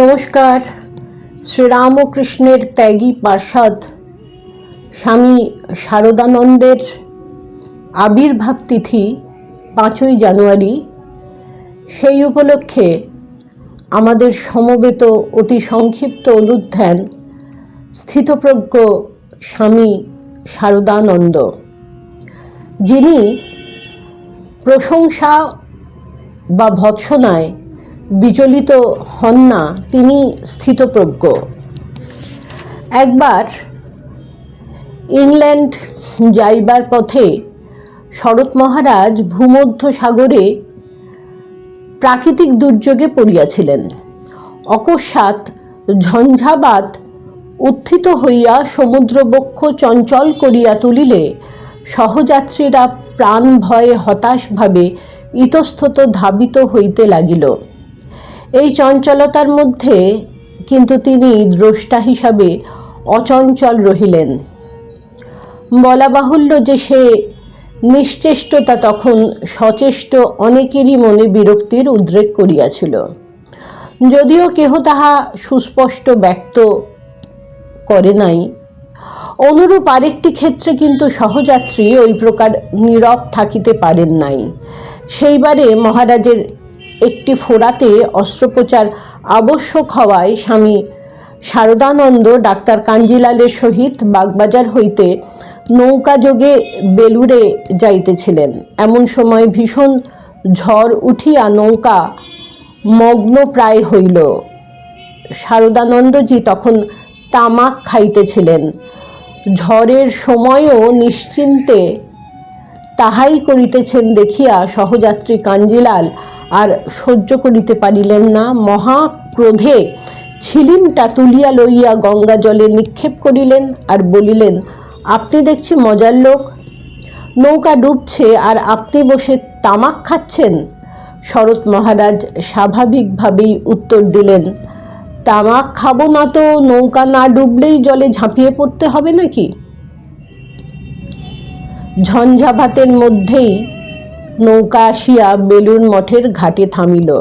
নমস্কার। শ্রীরামকৃষ্ণের ত্যাগী পার্ষদ স্বামী শারদানন্দের আবির্ভাব তিথি পাঁচই জানুয়ারি। সেই উপলক্ষে আমাদের সমবেত অতি সংক্ষিপ্ত অনুধ্যান স্থিতপ্রজ্ঞ স্বামী শারদানন্দ। যিনি প্রশংসা বা ভৎসনায় বিচলিত হন না, তিনি স্থিতপ্রজ্ঞ। একবার ইংল্যান্ড যাইবার পথে শরৎ মহারাজ ভূমধ্য সাগরে প্রাকৃতিক দুর্যোগে পড়িয়াছিলেন। অকস্মাৎ ঝঞ্ঝাবাত উত্থিত হইয়া সমুদ্রবক্ষ চঞ্চল করিয়া তুলিলে সহযাত্রীরা প্রাণ ভয়ে হতাশভাবে ইতস্তত ধাবিত হইতে লাগিল। এই চঞ্চলতার মধ্যে কিন্তু তিনি দ্রষ্টা হিসাবে অচঞ্চল রহিলেন। বলা বাহুল্য যে সে নিশ্চেষ্টতা তখন সচেষ্ট অনেকেরই মনে বিরক্তির উদ্রেক করিয়াছিল। যদিও কেহ তাহা সুস্পষ্ট ব্যক্ত করে নাই। অনুরূপ আরেকটি ক্ষেত্রে কিন্তু সহযাত্রী ওই প্রকার নীরব থাকিতে পারেন নাই। সেইবারে মহারাজের একটি ফোড়াতে অস্ত্রোপচার আবশ্যক হওয়ায় স্বামী শারদানন্দ ডাক্তার কাঞ্জিলালের সহিত বাগবাজার হইতে নৌকা যোগে বেলুড়ে যাইতেছিলেন। এমন সময় ভীষণ ঝড় উঠিয়া নৌকা মগ্ন প্রায় হইল। শারদানন্দজি তখন তামাক খাইতেছিলেন। ঝড়ের সময়ও নিশ্চিন্তে তাহাই করিতেছেন দেখিয়া সহযাত্রী কাঞ্জিলাল আর সহ্য করিতে পারিলেন না। মহা ক্রোধে ছিলিমটা তুলিয়া লইয়া গঙ্গা জলে নিক্ষেপ করিলেন আর বলিলেন, আপনি দেখছি মজার লোক। নৌকা ডুবছে আর আপনি বসে তামাক খাচ্ছেন? শরৎ মহারাজ স্বাভাবিকভাবেই উত্তর দিলেন, তামাক খাব না তো, নৌকা না ডুবলেই জলে ঝাঁপিয়ে পড়তে হবে নাকি? ঝঞ্ঝাভাতের মধ্যেই নৌকা আসিয়া বেলুন মঠের ঘাটে থামিল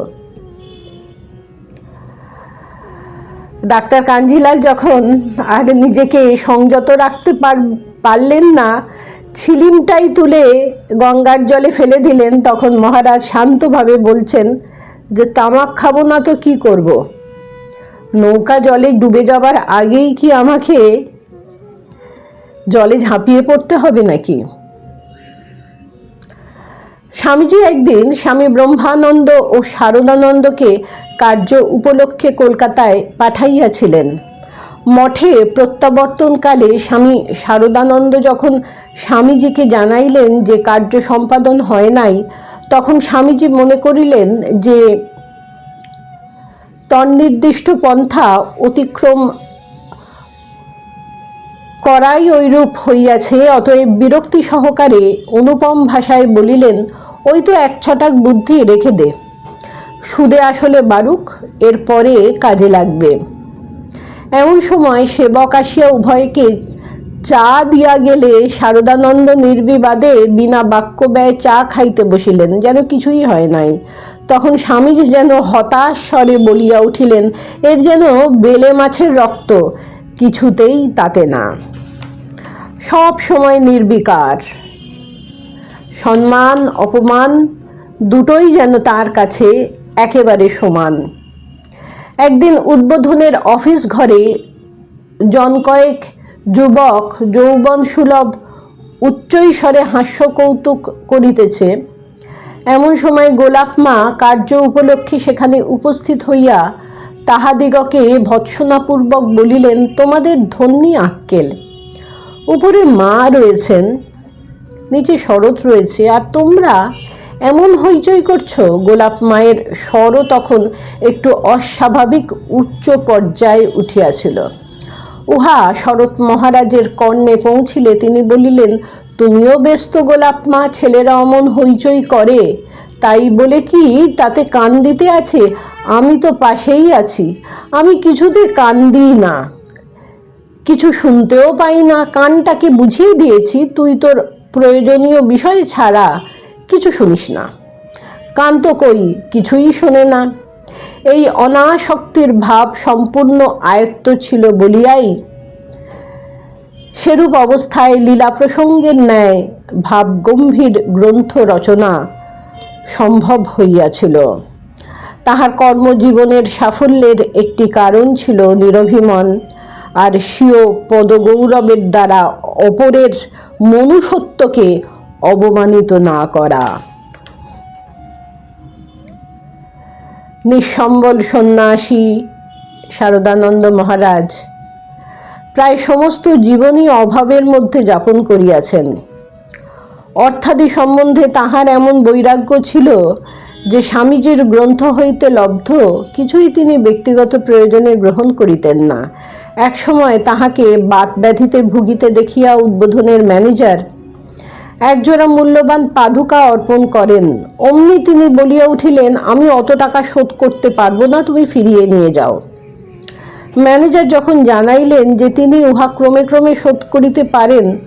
ডাক্তার কাঞ্জিলাল যখন আর নিজেকে সংযত রাখতে পার- পারলেন না, ছিলিমটাই তুলে গঙ্গার জলে ফেলে দিলেন, তখন মহারাজ শান্তভাবে বলছেন, যে তামাক খাব না তো কি করব। নৌকা জলে ডুবে যাবার আগেই কি আমাকে জলে ঝাঁপিয়ে পড়তে হবে নাকি স্বামীজি একদিন স্বামী ব্রহ্মানন্দ ও শারদানন্দকে কার্য উপলক্ষে কলকাতায় পাঠাইয়াছিলেন। মঠে প্রত্যাবর্তনকালে স্বামী শারদানন্দ যখন স্বামীজিকে জানাইলেন যে কার্য সম্পাদন হয় নাই, তখন স্বামীজি মনে করিলেন যে তন্নির্দিষ্ট পন্থা অতিক্রম করাই ঐরূপ হইয়াছে, অতএব বিরক্তি সহকারে অনুপম ভাষায় বলিলেন, ওই তো এক ছটাক বুদ্ধি রেখে দে। সুদে আসলে বারুক এরপরে কাজে লাগবে। এমন সময় সেবক আসিয়া উভয়কে চা দিয়া গেলে শারদানন্দ নির্বিবাদে বিনা বাক্য ব্যয় চা খাইতে বসিলেন, যেন কিছুই হয় নাই। তখন স্বামীজি যেন হতাশ স্বরে বলিয়া উঠিলেন, এর যেন বেলে মাছের রক্ত কিছুতেই তাতে না। সব সময় নির্বিকার। সম্মান, অপমান দুটোই যেন তার কাছে একেবারে সমান। একদিন উদ্বোধনের অফিস ঘরে জন কয়েক যুবক, যৌবন সুলভ উচ্চৈস্বরে হাস্য কৌতুক করিতেছে। এমন সময় গোলাপ মা কার্য উপলক্ষে সেখানে উপস্থিত হইয়া তাহাদিগকে ভৎসনাপূর্বক বলিলেন, তোমাদের ধন্যী আক্কেল। উপরে মা রয়েছেন, নিচে শরৎ রয়েছে, আর তোমরা এমন হইচই করছ? গোলাপ মায়ের স্বরও তখন একটু অস্বাভাবিক উচ্চ পর্যায়ে উঠিয়াছিল। উহা শরৎ মহারাজের কর্ণে পৌঁছিলে, তিনি বলিলেন, তুমিও ব্যস্ত গোলাপ মা, ছেলেরা অমন হইচই করে। তাই বলে কি তাতে কান দিতে আছে? আমি তো পাশেই আছি। আমি কিছুতে কান দিই না। কিছু শুনতেও পাই না। কানটাকে বুঝিয়ে দিয়েছি, তুই তোর প্রয়োজনীয় বিষয় ছাড়া কিছু শুনিস না। কান তো কই, কিছুই শোনে না। এই অনাসক্তির ভাব সম্পূর্ণ আয়ত্ত ছিল বলিয়াই সেরূপ অবস্থায় লীলা প্রসঙ্গের ন্যায় ভাবগম্ভীর গ্রন্থ রচনা সম্ভব হইয়াছিল। তাহার কর্মজীবনের সাফল্যের একটি কারণ ছিল নিরভিমন, আর স্বীয় পদগৌরবের দ্বারা অপরের মনুষ্যত্বকে অবমানিত না করা। নিঃসম্বল সন্ন্যাসী শারদানন্দ মহারাজ প্রায় সমস্ত জীবনই অভাবের মধ্যে যাপন করিয়াছেন। অর্থাদি সম্বন্ধে তাহার এমন বৈরাগ্য ছিল যে স্বামীজির গ্রন্থ হইতে লব্ধ কিছুই তিনি ব্যক্তিগত প্রয়োজনে গ্রহণ করিতেন না। একসময় তাহাকে বাত ব্যাধিতে ভুগিতে দেখিয়া উদ্বোধনের ম্যানেজার একজোড়া মূল্যবান পাদুকা অর্পণ করেন। অমনি তিনি বলিয়া উঠিলেন, আমি অত টাকা শোধ করতে পারব না, তুমি ফিরিয়ে নিয়ে যাও। ম্যানেজার যখন জানাইলেন যে তিনি উহা ক্রমে ক্রমে শোধ করিতে পারেন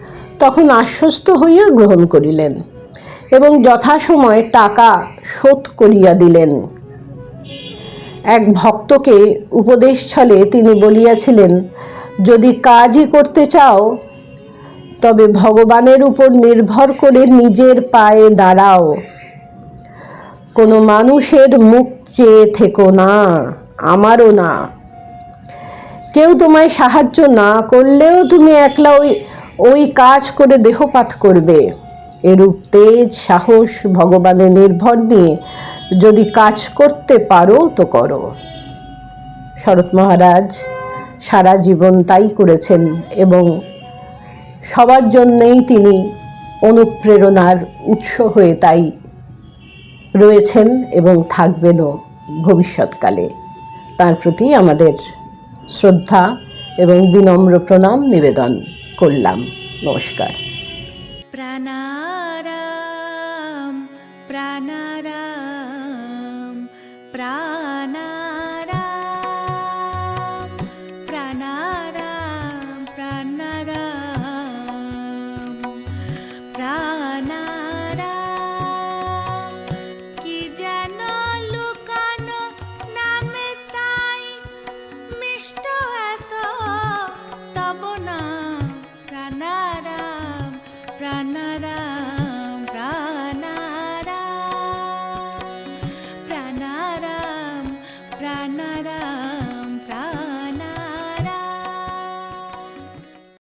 তখন আশ্বস্ত হইয়া গ্রহণ করিলেন এবং যথাসময়ে টাকা শোধ করিয়া দিলেন। এক ভক্তকে উপদেশ ছলে তিনি বলিয়াছিলেন, যদি কাজই করতে চাও, তবে ভগবানের উপর নির্ভর করে নিজের পায়ে দাঁড়াও। কোনো মানুষের মুখ চেয়ে থেকো না, আমারও না। কেউ তোমায় সাহায্য না করলেও তুমি একলা ওই ওই কাজ করে দেহপাত করবে। এরূপ তেজ, সাহস ভগবানের নির্ভর নিয়ে যদি কাজ করতে পারো তো করো। শরৎ মহারাজ সারা জীবন তাই করেছেন এবং সবার জন্যেই তিনি অনুপ্রেরণার উৎস হয়ে তাই রয়েছেন এবং থাকবেনও ভবিষ্যৎকালে। তার প্রতি আমাদের শ্রদ্ধা এবং বিনম্র প্রণাম, নিবেদন। করলাম। নমস্কার। প্রাণারাম প্রাণারাম। তব না প্রাণারাম প্রাণারাম